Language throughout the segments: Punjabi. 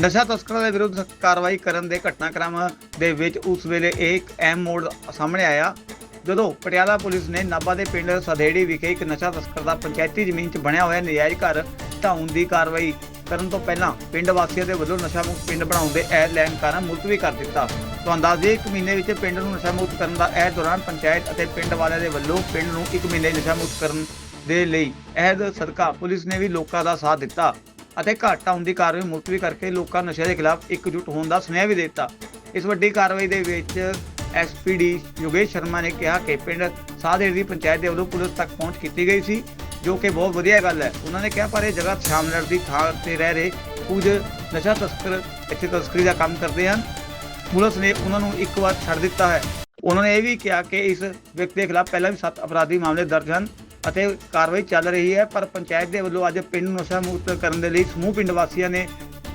ਨਸ਼ਾ ਤਸਕਰਾਂ ਦੇ ਵਿਰੁੱਧ ਕਾਰਵਾਈ ਕਰਨ ਦੇ ਘਟਨਾਕ੍ਰਮ ਦੇ ਵਿੱਚ ਉਸ ਵੇਲੇ ਇਹ ਇੱਕ ਅਹਿਮ ਮੋੜ ਸਾਹਮਣੇ ਆਇਆ। ਜਦੋਂ ਪਟਿਆਲਾ ਪੁਲਿਸ ਨੇ ਨਾਭਾ ਦੇ ਪਿੰਡ ਸਦੇੜੀ ਵਿਖੇ ਇੱਕ ਨਸ਼ਾ ਤਸਕਰ ਦਾ ਪੰਚਾਇਤੀ ਜ਼ਮੀਨ 'ਚ ਬਣਿਆ ਹੋਇਆ ਨਜਾਇਜ਼ ਘਰ ਢਾਉਣ ਦੀ ਕਾਰਵਾਈ ਕਰਨ ਤੋਂ ਪਹਿਲਾਂ ਪਿੰਡ ਵਾਸੀਆਂ ਦੇ ਵੱਲੋਂ ਨਸ਼ਾ ਮੁਕਤ ਪਿੰਡ ਬਣਾਉਣ ਦੇ ਐਲਾਨ ਕਾਰਨ ਮੁਲਤਵੀ ਕਰ ਦਿੱਤਾ। ਤੁਹਾਨੂੰ ਦੱਸ ਦਈਏ, ਇੱਕ ਮਹੀਨੇ ਵਿੱਚ ਪਿੰਡ ਨੂੰ ਨਸ਼ਾ ਮੁਕਤ ਕਰਨ ਦਾ ਇਹ ਦੌਰਾਨ ਪੰਚਾਇਤ ਅਤੇ ਪਿੰਡ ਵਾਲਿਆਂ ਦੇ ਵੱਲੋਂ ਪਿੰਡ ਨੂੰ ਇੱਕ ਮਹੀਨੇ ਨਸ਼ਾ ਮੁਕਤ ਕਰਨ ਦੇ ਲਈ ਅਹਿਦ ਸਦਕਾ ਪੁਲਿਸ ਨੇ ਵੀ ਲੋਕਾਂ ਦਾ ਸਾਥ ਦਿੱਤਾ। ਅਤੇ ਘਾਟ ਆਉਣ ਦੀ ਕਾਰਵਾਈ ਮੁਲਤਵੀ ਕਰਕੇ ਲੋਕਾਂ ਨੂੰ ਨਸ਼ੇ ਦੇ ਖਿਲਾਫ ਇਕਜੁੱਟ ਹੋਣ ਦਾ ਸੁਨੇਹਾ ਵੀ ਦਿੱਤਾ। ਇਸ ਵੱਡੀ ਕਾਰਵਾਈ ਦੇ ਵਿੱਚ ਐਸਪੀਡੀ ਯੋਗੇਸ਼ ਸ਼ਰਮਾ ਨੇ ਕਿਹਾ ਕਿ ਪਿੰਡ ਸਾਧੇਰ ਦੀ ਪੰਚਾਇਤ ਦੇ ਵੱਲੋਂ ਪੁਲਿਸ ਤੱਕ ਪਹੁੰਚ ਕੀਤੀ ਗਈ ਸੀ, ਜੋ ਕਿ ਬਹੁਤ ਵਧੀਆ ਗੱਲ ਹੈ। ਉਹਨਾਂ ਨੇ ਕਿਹਾ, ਪਰ ਇਹ ਜਗ੍ਹਾ ਸ਼ਾਮਲੜ ਦੀ ਥਾਂ ਤੇ ਰਹਿ ਰਹੇ ਕੁਝ ਨਸ਼ਾ ਤਸਕਰ ਇੱਥੇ ਤਸਕਰੀ ਦਾ ਕੰਮ ਕਰਦੇ ਹਨ। ਪੁਲਿਸ ਨੇ ਉਹਨਾਂ ਨੂੰ ਇੱਕ ਵਾਰ ਛੱਡ ਦਿੱਤਾ ਹੈ। ਉਹਨਾਂ ਨੇ ਇਹ ਵੀ ਕਿਹਾ ਕਿ ਇਸ ਵਿਅਕਤੀ ਦੇ ਖਿਲਾਫ ਪਹਿਲਾਂ ਵੀ 7 ਅਪਰਾਧੀ ਮਾਮਲੇ ਦਰਜ ਹਨ। ਅਤੇ ਕਾਰਵਾਈ ਚੱਲ ਰਹੀ ਹੈ, ਪਰ ਪੰਚਾਇਤ ਦੇ ਵੱਲੋਂ ਅੱਜ ਪਿੰਡ ਨੂੰ ਨਸ਼ਾ ਮੁਕਤ ਕਰਨ ਦੇ ਲਈ ਸਮੂਹ ਪਿੰਡ ਵਾਸੀਆਂ ਨੇ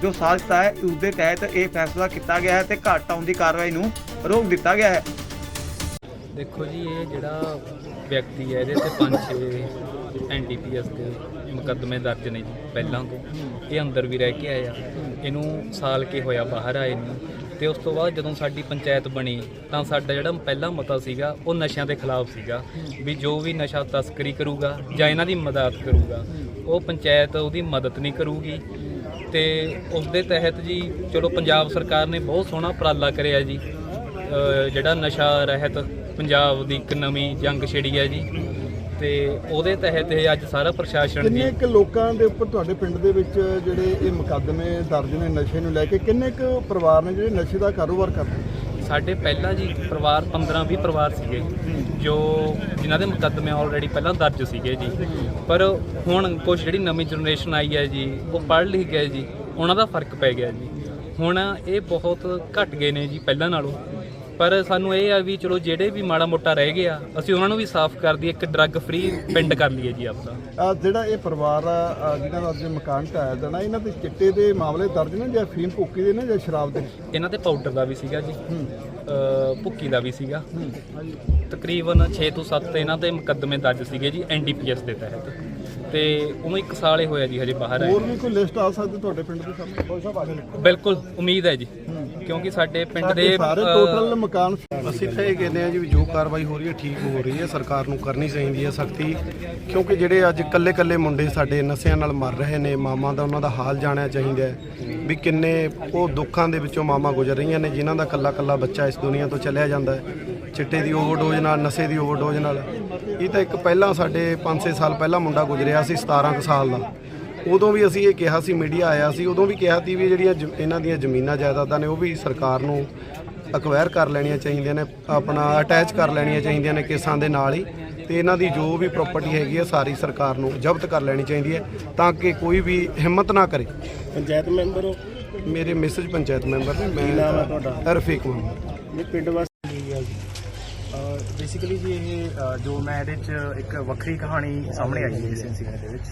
ਜੋ ਸਾਥ ਹੈ, ਉਸ ਦੇ ਤਹਿਤ ਇਹ ਫੈਸਲਾ ਕੀਤਾ ਗਿਆ ਹੈ ਤੇ ਘਾਟ ਆਉਣ ਦੀ ਕਾਰਵਾਈ ਨੂੰ ਰੋਕ ਦਿੱਤਾ ਗਿਆ ਹੈ। ਦੇਖੋ ਜੀ, ਇਹ ਜਿਹੜਾ ਵਿਅਕਤੀ ਹੈ, ਇਹਦੇ ਤੇ ਪੰਜ ਛੇ ਐਨਡੀਪੀਐਸ ਦੇ ਮੁਕੱਦਮੇ ਦਰਜ ਨੇ ਜੀ, ਪਹਿਲਾਂ ਤੋਂ। ਇਹ ਅੰਦਰ ਵੀ ਰਹਿ ਕੇ ਆਇਆ ਇਹਨੂੰ ਸਾਲ ਕੇ ਹੋਇਆ ਬਾਹਰ ਆਏ ਨੂੰ। ਤੇ ਉਸ ਤੋਂ ਬਾਅਦ ਜਦੋਂ ਸਾਡੀ ਪੰਚਾਇਤ ਬਣੀ, ਤਾਂ ਸਾਡਾ ਜਿਹੜਾ ਪਹਿਲਾ ਮਤਾ ਸੀਗਾ, ਉਹ ਨਸ਼ਿਆਂ ਦੇ ਖਿਲਾਫ ਸੀਗਾ। ਵੀ ਜੋ ਵੀ ਨਸ਼ਾ ਤਸਕਰੀ ਕਰੂਗਾ ਜਾਂ ਇਹਨਾਂ ਦੀ ਮਦਦ ਕਰੂਗਾ, ਉਹ ਪੰਚਾਇਤ ਉਹਦੀ ਮਦਦ ਨਹੀਂ ਕਰੂਗੀ। ਤੇ ਉਸ ਦੇ ਤਹਿਤ ਜੀ, ਚਲੋ ਪੰਜਾਬ ਸਰਕਾਰ ਨੇ ਬਹੁਤ ਸੋਹਣਾ ਉਪਰਾਲਾ ਕਰਿਆ ਜੀ। ਜਿਹੜਾ ਨਸ਼ਾ ਰਹਿਤ ਪੰਜਾਬ ਦੀ ਇੱਕ ਨਵੀਂ ਜੰਗ ਛਿੜੀ ਹੈ ਜੀ। ਤੇ ਉਹਦੇ ਤਹਿਤ ਇਹ ਅੱਜ ਸਾਰਾ ਪ੍ਰਸ਼ਾਸਨ ਜੀ ਕਿੰਨੇ ਕੁ ਲੋਕਾਂ ਦੇ ਉੱਪਰ ਤੁਹਾਡੇ ਪਿੰਡ ਦੇ ਵਿੱਚ ਜਿਹੜੇ ਇਹ ਮੁਕੱਦਮੇ ਦਰਜ ਨੇ ਨਸ਼ੇ ਨੂੰ ਲੈ ਕੇ ਕਿੰਨੇ ਕੁ ਪਰਿਵਾਰ ਨੇ ਜਿਹੜੇ ਨਸ਼ੇ ਦਾ ਕਾਰੋਬਾਰ ਕਰਦੇ ਸਾਡੇ ਪਹਿਲਾਂ ਜੀ ਪਰਿਵਾਰ 15-20 ਪਰਿਵਾਰ ਸੀਗੇ ਜੋ ਜਿਨ੍ਹਾਂ ਦੇ ਮੁਕੱਦਮੇ ਆਲਰੇਡੀ ਪਹਿਲਾਂ ਦਰਜ ਸੀਗੇ ਜੀ। ਪਰ ਹੁਣ ਕੁਝ ਜਿਹੜੀ ਨਵੀਂ ਜਨਰੇਸ਼ਨ ਆਈ ਹੈ ਜੀ ਉਹ ਪੜ੍ਹ ਲਿਖ ਗਏ ਜੀ ਉਹਨਾਂ ਦਾ ਫ਼ਰਕ ਪੈ ਗਿਆ ਜੀ। ਹੁਣ ਇਹ ਬਹੁਤ ਘਟ ਗਏ ਨੇ ਜੀ ਪਹਿਲਾਂ ਨਾਲੋਂ। ਪਰ ਸਾਨੂੰ ਇਹ ਆ ਵੀ ਚਲੋ ਜਿਹੜੇ ਵੀ ਮਾੜਾ ਮੋਟਾ ਰਹਿ ਗਿਆ ਅਸੀਂ ਉਹਨਾਂ ਨੂੰ ਵੀ ਸਾਫ਼ ਕਰ ਦਈਏ ਇੱਕ ਡਰੱਗ ਫ੍ਰੀ ਪਿੰਡ ਕਰ ਲਈਏ ਜੀ ਆਪਦਾ। ਆ ਜਿਹੜਾ ਇਹ ਪਰਿਵਾਰ ਆ ਆ ਜਿਹਨਾਂ ਦਾ ਅੱਜ ਮਕਾਨ ਢਾਇਆ ਜਾਣਾ ਇਹਨਾਂ ਦੇ ਚਿੱਟੇ ਦੇ ਮਾਮਲੇ ਦਰਜ ਨੇ ਜਾਂ ਫੀਮ ਭੁੱਕੀ ਦੇ ਨੇ ਜਾਂ ਸ਼ਰਾਬ ਦੇ? ਇਹਨਾਂ ਤੇ ਪਾਊਡਰ ਦਾ ਵੀ ਸੀਗਾ ਜੀ। ਅ, ਭੁੱਕੀ ਦਾ ਵੀ ਸੀਗਾ। ਤਕਰੀਬਨ 6 ਤੋਂ 7 ਇਹਨਾਂ ਤੇ ਮੁਕੱਦਮੇ ਦਰਜ ਸੀਗੇ ਜੀ ਐਨਡੀਪੀਐਸ ਦੇ ਤਹਿਤ। ਤੇ ਉਹਨੂੰ 1 ਸਾਲ ਹੀ ਹੋਇਆ ਜੀ ਹਜੇ ਬਾਹਰ ਆਏ ਹੋਰ ਵੀ ਕੋਈ ਲਿਸਟ ਆ ਸਕਦੀ ਤੁਹਾਡੇ ਪਿੰਡ ਦੇ ਸਾਹਮਣੇ? ਬਿਲਕੁਲ ਉਮੀਦ ਹੈ ਜੀ। ਕਿਉਂਕਿ ਸਾਡੇ ਪਿੰਡ ਦੇ ਸਾਰੇ ਟੋਟਲ ਮਕਾਨ ਅਸੀਂ ਤਾਂ ਇਹ ਕਹਿੰਦੇ ਆ ਜੀ ਵੀ ਜੋ ਕਾਰਵਾਈ ਹੋ ਰਹੀ ਹੈ ਠੀਕ ਹੋ ਰਹੀ ਹੈ ਸਰਕਾਰ ਨੂੰ ਕਰਨੀ ਚਾਹੀਦੀ ਹੈ ਸਖਤੀ। ਕਿਉਂਕਿ ਜਿਹੜੇ ਅੱਜ ਕੱਲੇ ਕੱਲੇ ਮੁੰਡੇ ਸਾਡੇ ਨਸ਼ਿਆਂ ਨਾਲ ਮਰ ਰਹੇ ਨੇ ਮਾਮਾ ਦਾ ਉਹਨਾਂ ਦਾ ਹਾਲ ਜਾਣਿਆ ਚਾਹੀਦਾ ਹੈ ਵੀ ਕਿੰਨੇ ਉਹ ਦੁੱਖਾਂ ਦੇ ਵਿੱਚੋਂ ਮਾਮਾ ਗੁਜ਼ਰ ਰਹੀਆਂ ਨੇ ਜਿਨ੍ਹਾਂ ਦਾ ਕੱਲਾ ਕੱਲਾ ਬੱਚਾ ਇਸ ਦੁਨੀਆ ਤੋਂ ਚਲਿਆ ਜਾਂਦਾ ਹੈ। ਚਿੱਟੇ ਦੀ ਓਵਰਡੋਜ਼ ਨਾਲ ਨਸ਼ੇ ਦੀ ਓਵਰਡੋਜ਼ ਨਾਲ। ਇਹ ਤਾਂ ਇੱਕ ਪਹਿਲਾਂ ਸਾਡੇ 5-6 ਸਾਲ ਪਹਿਲਾਂ ਮੁੰਡਾ ਗੁਜ਼ਰਿਆ ਸੀ 17 ਕੁ ਸਾਲ ਦਾ। ਉਦੋਂ ਵੀ ਅਸੀਂ ਇਹ ਕਿਹਾ ਸੀ ਮੀਡੀਆ ਆਇਆ ਸੀ ਉਦੋਂ ਵੀ ਕਿਹਾ ਸੀ ਵੀ ਜਿਹੜੀਆਂ ਜ- ਇਹਨਾਂ ਦੀਆਂ ਜ਼ਮੀਨਾਂ ਜਾਇਦਾਦਾਂ ਨੇ ਉਹ ਵੀ ਸਰਕਾਰ ਨੂੰ ਅਕਵਾਇਰ ਕਰ ਲੈਣੀਆਂ ਚਾਹੀਦੀਆਂ ਨੇ ਆਪਣਾ ਅਟੈਚ ਕਰ ਲੈਣੀਆਂ ਚਾਹੀਦੀਆਂ ਨੇ ਕੇਸਾਂ ਦੇ ਨਾਲ ਹੀ। ਤੇ ਇਹਨਾਂ ਦੀ ਜੋ ਵੀ ਪ੍ਰਾਪਰਟੀ ਹੈਗੀ ਹੈ ਸਾਰੀ ਸਰਕਾਰ ਨੂੰ ਜ਼ਬਤ ਕਰ ਲੈਣੀ ਚਾਹੀਦੀ ਹੈ ਤਾਂ ਕਿ ਕੋਈ ਵੀ ਹਿੰਮਤ ਨਾ ਕਰੇ। ਪੰਚਾਇਤ ਮੈਂਬਰ ਹੋ? ਮੇਰੇ ਮੈਸੇਜ ਪੰਚਾਇਤ ਮੈਂਬਰ ਨੇ ਮੈਂ ਨਾਮ ਹੈ ਤੁਹਾਡਾ? ਰਫੀਕ ਮੁਹੰਮਦ। ਇਹ ਪਿੰਡ ਵਾਸਤੇ ਬੇਸਿਕਲੀ ਜੀ ਇਹ ਜੋ ਮੈਂ ਇਹਦੇ ਚ ਇੱਕ ਵੱਖਰੀ ਕਹਾਣੀ ਸਾਹਮਣੇ ਆਈ ਹੈ ਇਸ ਇਨਸੀਡੈਂਟ ਦੇ ਵਿੱਚ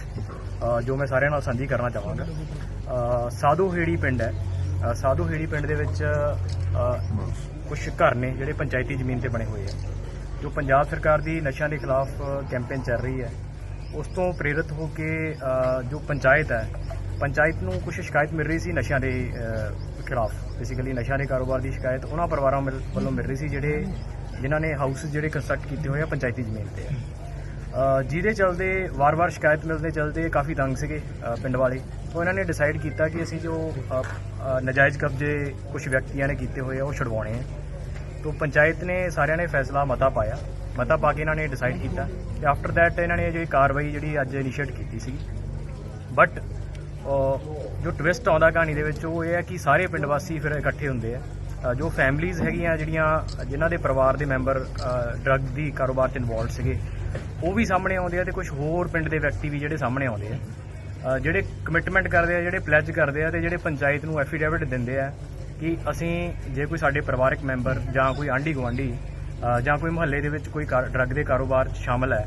ਜੋ ਮੈਂ ਸਾਰਿਆਂ ਨਾਲ ਸਾਂਝੀ ਕਰਨਾ ਚਾਹਾਂਗਾ। ਅ, ਸਾਧੂ ਹੇੜੀ ਪਿੰਡ ਹੈ। ਅ, ਸਾਧੂ ਹੇੜੀ ਪਿੰਡ ਦੇ ਵਿੱਚ ਕੁਝ ਘਰ ਨੇ ਜਿਹੜੇ ਪੰਚਾਇਤੀ ਜ਼ਮੀਨ ਤੇ ਬਣੇ ਹੋਏ ਆ। ਜੋ ਪੰਜਾਬ ਸਰਕਾਰ ਦੀ ਨਸ਼ਿਆਂ ਦੇ ਖਿਲਾਫ ਕੈਂਪੇਨ ਚੱਲ ਰਹੀ ਹੈ। ਉਸ ਤੋਂ ਪ੍ਰੇਰਿਤ ਹੋ ਕੇ ਜੋ ਪੰਚਾਇਤ ਹੈ ਪੰਚਾਇਤ ਨੂੰ ਕੁਝ ਸ਼ਿਕਾਇਤ ਮਿਲ ਰਹੀ ਸੀ ਨਸ਼ਿਆਂ ਦੇ ਖਿਲਾਫ। ਬੇਸਿਕਲੀ ਨਸ਼ਿਆਂ ਦੇ ਕਾਰੋਬਾਰ ਦੀ ਸ਼ਿਕਾਇਤ ਉਹਨਾਂ ਪਰਿਵਾਰਾਂ ਮਿਲ- ਵੱਲੋਂ ਮਿਲ ਰਹੀ ਸੀ ਜਿਹੜੇ ਜਿਨ੍ਹਾਂ ਨੇ ਹਾਊਸ ਜਿਹੜੇ ਕੰਸਟਰਕਟ ਕੀਤੇ ਹੋਏ ਆ ਪੰਚਾਇਤੀ ਜ਼ਮੀਨ ਤੇ। ਆ ਜਿਹਦੇ ਚਲਦੇ ਵਾਰ-ਵਾਰ ਸ਼ਿਕਾਇਤ ਮਿਲਦੇ ਚਲਦੇ ਕਾਫੀ ਤੰਗ ਸੀਗੇ ਪਿੰਡ ਵਾਲੇ। ਤੋਂ ਇਹਨਾਂ ਨੇ ਡਿਸਾਈਡ ਕੀਤਾ ਕਿ ਅਸੀਂ ਜੋ ਅ, ਨਜਾਇਜ਼ ਕਬਜ਼ੇ ਕੁਝ ਵਿਅਕਤੀਆਂ ਨੇ ਕੀਤੇ ਹੋਏ ਆ ਉਹ ਛਡਵਾਉਣੇ ਆ। ਤੋਂ ਪੰਚਾਇਤ ਨੇ ਸਾਰਿਆਂ ਨੇ ਫੈਸਲਾ ਮਤਾ ਪਾਇਆ। ਮਤਾ ਪਾ ਕੇ ਇਹਨਾਂ ਨੇ ਡਿਸਾਈਡ ਕੀਤਾ ਤੇ ਆਫਟਰ ਥੈਟ ਇਹਨਾਂ ਨੇ ਜਿਹੜੀ ਕਾਰਵਾਈ ਜਿਹੜੀ ਅੱਜ ਇਨੀਸ਼ੀਏਟ ਕੀਤੀ ਸੀ ਬਟ ਜੋ ਟਵਿਸਟ ਆਉਂਦਾ ਕਹਾਣੀ ਦੇ ਵਿੱਚ ਉਹ ਇਹ ਹੈ ਕਿ ਸਾਰੇ ਪਿੰਡ ਵਾਸੀ ਫਿਰ ਇਕੱਠੇ ਹੁੰਦੇ ਆ। ਜੋ ਫੈਮਲੀਆਂ ਹੈਗੀਆਂ ਜਿਹੜੀਆਂ ਜਿਨ੍ਹਾਂ ਦੇ ਪਰਿਵਾਰ ਦੇ ਮੈਂਬਰ ਡਰੱਗ ਦੀ ਕਾਰੋਬਾਰ 'ਚ ਇਨਵੋਲਡ ਸੀਗੇ, ਉਹ ਵੀ ਸਾਹਮਣੇ ਆਉਂਦੇ ਆ ਤੇ ਕੁਝ ਹੋਰ ਪਿੰਡ ਦੇ ਵਿਅਕਤੀ ਵੀ ਜਿਹੜੇ ਸਾਹਮਣੇ ਆਉਂਦੇ ਆ। ਜਿਹੜੇ ਕਮਿਟਮੈਂਟ ਕਰਦੇ ਆ, ਜਿਹੜੇ ਪਲੈਜ ਕਰਦੇ ਆ ਤੇ ਜਿਹੜੇ ਪੰਚਾਇਤ ਨੂੰ ਐਫੀਡੇਵਿਟ ਦਿੰਦੇ ਆ ਕਿ ਅਸੀਂ ਜੇ ਕੋਈ ਸਾਡੇ ਪਰਿਵਾਰਕ ਮੈਂਬਰ ਜਾਂ ਕੋਈ ਆਂਢੀ ਗੁਆਂਢੀ ਜਾਂ ਕੋਈ ਮੁਹੱਲੇ ਦੇ ਵਿੱਚ ਕੋਈ ਡਰੱਗ ਦੇ ਕਾਰੋਬਾਰ 'ਚ ਸ਼ਾਮਲ ਹੈ,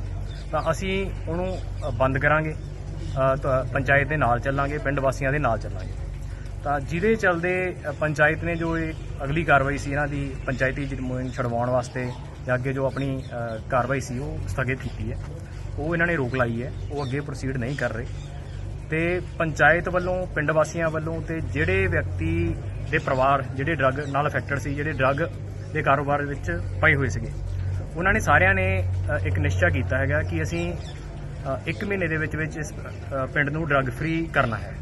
ਤਾਂ ਅਸੀਂ ਉਹਨੂੰ ਬੰਦ ਕਰਾਂਗੇ। ਪੰਚਾਇਤ ਦੇ ਨਾਲ ਚੱਲਾਂਗੇ, ਪਿੰਡ ਵਾਸੀਆਂ ਦੇ ਨਾਲ ਚੱਲਾਂਗੇ। ਤਾਂ ਜਿਹਦੇ ਚਲਦੇ ਪੰਚਾਇਤ ਨੇ ਜੋ ਇਹ ਅਗਲੀ ਕਾਰਵਾਈ ਸੀ ਇਹਨਾਂ ਦੀ ਪੰਚਾਇਤੀ ਮੁਹਿੰਮ ਛਡਵਾਉਣ ਵਾਸਤੇ ਜਾਂ ਅੱਗੇ ਜੋ ਆਪਣੀ ਕਾਰਵਾਈ ਸੀ ਉਹ ਸਥਗਿਤ ਕੀਤੀ ਹੈ। ਉਹ ਇਹਨਾਂ ਨੇ ਰੋਕ ਲਾਈ ਹੈ ਉਹ ਅੱਗੇ ਪ੍ਰੋਸੀਡ ਨਹੀਂ ਕਰ ਰਹੇ। ਤੇ ਪੰਚਾਇਤ ਵੱਲੋਂ ਪਿੰਡ ਵਾਸੀਆਂ ਵੱਲੋਂ ਤੇ ਜਿਹੜੇ ਵਿਅਕਤੀ ਦੇ ਪਰਿਵਾਰ ਜਿਹੜੇ ਡਰੱਗ ਨਾਲ ਅਫੈਕਟਡ ਸੀ ਜਿਹੜੇ ਡਰੱਗ ਦੇ ਕਾਰੋਬਾਰ ਵਿੱਚ ਪਏ ਹੋਏ ਸੀਗੇ ਉਹਨਾਂ ਨੇ ਸਾਰਿਆਂ ਨੇ ਇੱਕ ਨਿਸ਼ਚਾ ਕੀਤਾ ਹੈਗਾ ਕਿ ਅਸੀਂ ਅ, ਇੱਕ ਮਹੀਨੇ ਦੇ ਵਿੱਚ ਵਿੱਚ ਇਸ ਪਿੰਡ ਨੂੰ ਡਰੱਗ ਫ੍ਰੀ ਕਰਨਾ ਹੈ।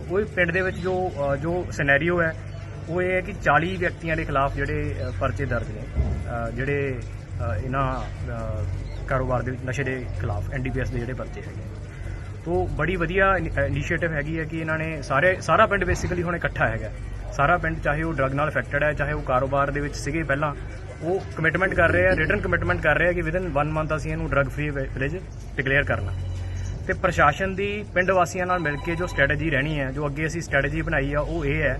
ਉਹ ਪਿੰਡ ਦੇ ਵਿੱਚ ਜੋ ਜੋ ਸਿਨੈਰੀਓ ਹੈ, ਉਹ ਇਹ ਹੈ ਕਿ 40 ਵਿਅਕਤੀਆਂ ਦੇ ਖਿਲਾਫ ਜਿਹੜੇ ਪਰਚੇ ਦਰਜ ਨੇ। ਜਿਹੜੇ ਇਹਨਾਂ ਕਾਰੋਬਾਰ ਦੇ ਵਿੱਚ ਨਸ਼ੇ ਦੇ ਖਿਲਾਫ ਐਨਡੀਪੀਐਸ ਦੇ ਜਿਹੜੇ ਪਰਚੇ ਹੈਗੇ ਤੋ ਬੜੀ ਵਧੀਆ ਇਨੀਸ਼ੀਏਟਿਵ ਹੈਗੀ ਹੈ ਕਿ ਇਹਨਾਂ ਨੇ ਸਾਰੇ, ਸਾਰਾ ਪਿੰਡ ਬੇਸਿਕਲੀ ਹੁਣ ਇਕੱਠਾ ਹੈਗਾ। ਸਾਰਾ ਪਿੰਡ ਚਾਹੇ ਉਹ ਡਰਗ ਨਾਲ ਅਫੈਕਟਡ ਹੈ, ਚਾਹੇ ਉਹ ਕਾਰੋਬਾਰ ਦੇ ਵਿੱਚ ਸੀਗੇ ਪਹਿਲਾਂ, ਉਹ ਕਮਿਟਮੈਂਟ ਕਰ ਰਹੇ ਆ ਰਿਟਰਨ ਕਮਿਟਮੈਂਟ ਕਰ ਰਹੇ ਆ ਕਿ ਵਿਦਨ 1 ਮੰਥ ਅਸੀਂ ਇਹਨੂੰ ਡਰਗ ਫ੍ਰੀ ਵਿਲੇਜ ਡਿਕਲੇਅਰ ਕਰਨਾ। ਤੇ ਪ੍ਰਸ਼ਾਸਨ ਦੀ ਪਿੰਡ ਵਾਸੀਆਂ ਨਾਲ ਮਿਲ ਕੇ ਜੋ ਸਟ੍ਰੈਟਜੀ ਰਹਿਣੀ ਹੈ, ਜੋ ਅੱਗੇ ਅਸੀਂ ਸਟ੍ਰੈਟਜੀ ਬਣਾਈ ਆ, ਉਹ ਇਹ ਹੈ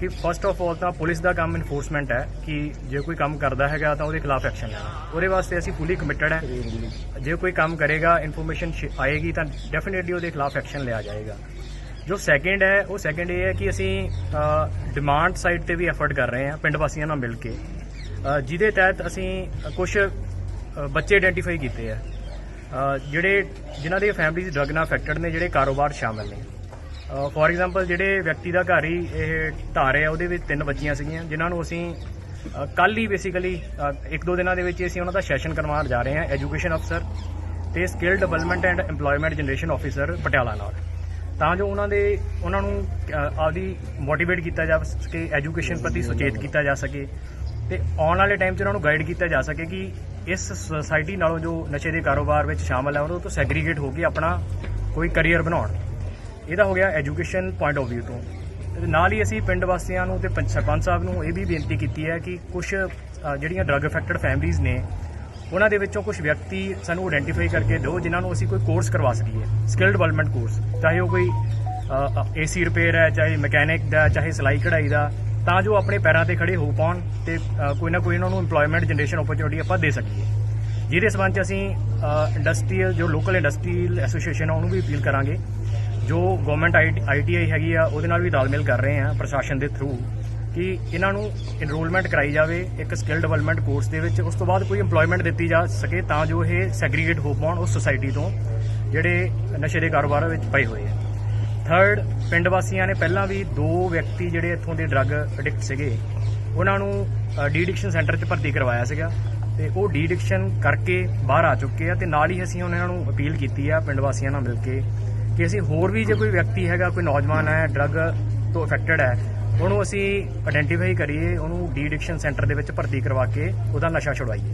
ਕਿ ਫਸਟ ਆਫ ਆਲ ਤਾਂ ਪੁਲਿਸ ਦਾ ਕੰਮ ਇਨਫੋਰਸਮੈਂਟ ਹੈ ਕਿ ਜੇ ਕੋਈ ਕੰਮ ਕਰਦਾ ਹੈਗਾ ਤਾਂ ਉਹਦੇ ਖਿਲਾਫ ਐਕਸ਼ਨ ਲੈਣਾ। ਉਹਦੇ ਵਾਸਤੇ ਅਸੀਂ ਫੁੱਲੀ ਕਮਿਟਡ ਹੈ। ਜੇ ਕੋਈ ਕੰਮ ਕਰੇਗਾ ਇਨਫੋਰਮੇਸ਼ਨ ਆਏਗੀ ਤਾਂ ਡੈਫੀਨਿਟਲੀ ਉਹਦੇ ਖਿਲਾਫ ਐਕਸ਼ਨ ਲਿਆ ਜਾਏਗਾ। ਜੋ ਸੈਕੰਡ ਹੈ, ਉਹ ਸੈਕੰਡ ਇਹ ਹੈ ਕਿ ਅਸੀਂ ਡਿਮਾਂਡ ਸਾਈਡ ਤੇ ਵੀ ਐਫਰਟ ਕਰ ਰਹੇ ਹਾਂ, ਪਿੰਡ ਵਾਸੀਆਂ ਨਾਲ ਮਿਲ ਕੇ। ਜਿਹਦੇ ਤਹਿਤ ਅਸੀਂ ਕੁਝ ਬੱਚੇ ਆਇਡੈਂਟੀਫਾਈ ਕੀਤੇ ਆ। ਜਿਹੜੇ ਜਿਨ੍ਹਾਂ ਦੀ ਫੈਮਿਲੀਜ਼ ਡਰਗ ਨਾਲ ਅਫੈਕਟਡ ਨੇ, ਜਿਹੜੇ ਕਾਰੋਬਾਰ ਸ਼ਾਮਲ ਨੇ। ਫੋਰ ਐਗਜ਼ਾਮਪਲ ਜਿਹੜੇ ਵਿਅਕਤੀ ਦਾ ਘਰ ਹੀ ਇਹ ਢਾਹ ਰਿਹਾ ਉਹਦੇ ਵਿੱਚ ਤਿੰਨ ਬੱਚੀਆਂ ਸੀਗੀਆਂ, ਜਿਨ੍ਹਾਂ ਨੂੰ ਅਸੀਂ ਕੱਲ ਹੀ ਬੇਸਿਕਲੀ ਇੱਕ ਦੋ ਦਿਨਾਂ ਦੇ ਵਿੱਚ ਹੀ ਅਸੀਂ ਉਹਨਾਂ ਦਾ ਸੈਸ਼ਨ ਕਰਵਾਉਣ ਜਾ ਰਹੇ ਹਾਂ ਐਜੂਕੇਸ਼ਨ ਅਫਸਰ ਤੇ skill development and EMPLOYMENT generation officer Patiala ਨਾਲ। ਤਾਂ ਜੋ ਉਹਨਾਂ ਦੇ, ਉਹਨਾਂ ਨੂੰ ਆਪਦੀ ਮੋਟੀਵੇਟ ਕੀਤਾ ਜਾ ਸਕੇ ਐਜੂਕੇਸ਼ਨ ਪ੍ਰਤੀ ਸੁਚੇਤ ਕੀਤਾ ਜਾ ਸਕੇ ਤੇ ਆਉਣ ਵਾਲੇ ਟਾਈਮ 'ਚ ਉਹਨਾਂ ਨੂੰ ਗਾਈਡ ਕੀਤਾ ਜਾ ਸਕੇ ਕਿ ਇਸ ਸੁਸਾਇਟੀ ਨਾਲੋਂ ਜੋ ਨਸ਼ੇ ਦੇ ਕਾਰੋਬਾਰ ਵਿੱਚ ਸ਼ਾਮਲ ਹੈ ਉਹਨਾਂ ਤੋਂ ਸੈਗਰੀਗੇਟ ਹੋ ਕੇ ਆਪਣਾ ਕੋਈ ਕੈਰੀਅਰ ਬਣਾਉਣ। ਇਹਦਾ ਹੋ ਗਿਆ ਐਜੂਕੇਸ਼ਨ ਪੁਆਇੰਟ ਆਫ View ਤੋਂ। ਤੇ ਨਾਲ ਹੀ ਅਸੀਂ ਪਿੰਡ ਵਾਸੀਆਂ ਨੂੰ ਤੇ ਪੰਚ- ਸਰਪੰਚ ਸਾਹਿਬ ਨੂੰ ਇਹ ਵੀ ਬੇਨਤੀ ਕੀਤੀ ਹੈ ਕਿ ਕੁਝ ਜਿਹੜੀਆਂ ਡਰੱਗ ਅਫੈਕਟਡ ਫੈਮਿਲੀਜ਼ ਨੇ, ਉਹਨਾਂ ਦੇ ਵਿੱਚੋਂ ਕੁਝ ਵਿਅਕਤੀ ਸਾਨੂੰ ਆਇਡੈਂਟੀਫਾਈ ਕਰਕੇ ਦਿਓ, ਜਿਨ੍ਹਾਂ ਨੂੰ ਅਸੀਂ ਕੋਈ ਕੋਰਸ ਕਰਵਾ ਸਕੀਏ ਸਕਿੱਲ ਡਿਵੈਲਪਮੈਂਟ ਕੋਰਸ ਚਾਹੇ ਉਹ ਕੋਈ ਏਸੀ ਰਿਪੇਅਰ ਹੈ, ਚਾਹੇ ਮਕੈਨਿਕ ਦਾ, ਚਾਹੇ ਸਿਲਾਈ ਕਢਾਈ ਦਾ ਤਾਂ ਜੋ ਆਪਣੇ ਪੈਰਾਂ ਤੇ ਖੜੇ ਹੋ ਪਾਉਣ ਤੇ ਕੋਈ ਨਾ ਕੋਈ ਇਹਨਾਂ ਨੂੰ EMPLOYMENT ਜਨਰੇਸ਼ਨ ਓਪਰਚੁਨਿਟੀ ਆਪਾਂ ਦੇ ਸਕੀਏ। ਜਿਹਦੇ ਸਬੰਧ ਚ ਅਸੀਂ ਇੰਡਸਟਰੀਅਲ ਜੋ ਲੋਕਲ ਇੰਡਸਟਰੀਅਲ ਐਸੋਸੀਏਸ਼ਨ ਆ, ਉਹਨੂੰ ਵੀ ਅਪੀਲ ਕਰਾਂਗੇ। ਜੋ ਗਵਰਨਮੈਂਟ ਆਈਟੀਆਈ ਹੈਗੀ ਆ, ਉਹਦੇ ਨਾਲ ਵੀ ਤਾਲਮੇਲ ਕਰ ਰਹੇ ਆ ਪ੍ਰਸ਼ਾਸਨ ਦੇ ਥਰੂ ਕਿ ਇਹਨਾਂ ਨੂੰ ਇਨਰੋਲਮੈਂਟ ਕਰਾਈ ਜਾਵੇ, ਇੱਕ ਸਕਿੱਲ ਡਿਵੈਲਪਮੈਂਟ ਕੋਰਸ ਦੇ ਵਿੱਚ, ਉਸ ਤੋਂ ਬਾਅਦ ਕੋਈ EMPLOYMENT ਦਿੱਤੀ ਜਾ ਸਕੇ ਤਾਂ ਜੋ ਇਹ ਸੈਗਰੀਗੇਟ ਹੋ ਪਾਉਣ ਉਸ ਸੁਸਾਇਟੀ ਤੋਂ, ਜਿਹੜੇ ਨਸ਼ੇ ਦੇ ਕਾਰੋਬਾਰ ਵਿੱਚ ਪਏ ਹੋਏ ਆ। ਥਰਡ ਪਿੰਡ ਵਾਸੀਆਂ ਨੇ ਪਹਿਲਾਂ ਵੀ ਦੋ ਵਿਅਕਤੀ ਜਿਹੜੇ ਇੱਥੋਂ ਦੇ ਡਰੱਗ ਐਡਿਕਟ ਸੀਗੇ, ਉਹਨਾਂ ਨੂੰ ਡੀਡਿਕਸ਼ਨ ਸੈਂਟਰ 'ਚ ਭਰਤੀ ਕਰਵਾਇਆ ਸੀਗਾ ਤੇ ਉਹ ਡੀ ਐਡਿਕਸ਼ਨ ਕਰਕੇ ਬਾਹਰ ਆ ਚੁੱਕੇ ਆ ਤੇ ਨਾਲ ਹੀ ਅਸੀਂ ਉਹਨਾਂ ਨੂੰ ਅਪੀਲ ਕੀਤੀ ਆ ਪਿੰਡ ਵਾਸੀਆਂ ਨਾਲ ਮਿਲ ਕੇ ਕਿ ਅਸੀਂ ਹੋਰ ਵੀ ਜੇ ਕੋਈ ਵਿਅਕਤੀ ਹੈਗਾ, ਕੋਈ ਨੌਜਵਾਨ ਹੈ ਡਰੱਗ ਤੋਂ ਅਫੈਕਟਡ ਹੈ, ਉਹਨੂੰ ਅਸੀਂ ਆਇਡੈਂਟੀਫਾਈ ਕਰੀਏ, ਉਹਨੂੰ ਡੀ ਐਡਿਕਸ਼ਨ ਸੈਂਟਰ ਦੇ ਵਿੱਚ ਭਰਤੀ ਕਰਵਾ ਕੇ ਉਹਦਾ ਨਸ਼ਾ ਛੁਡਵਾਈਏ।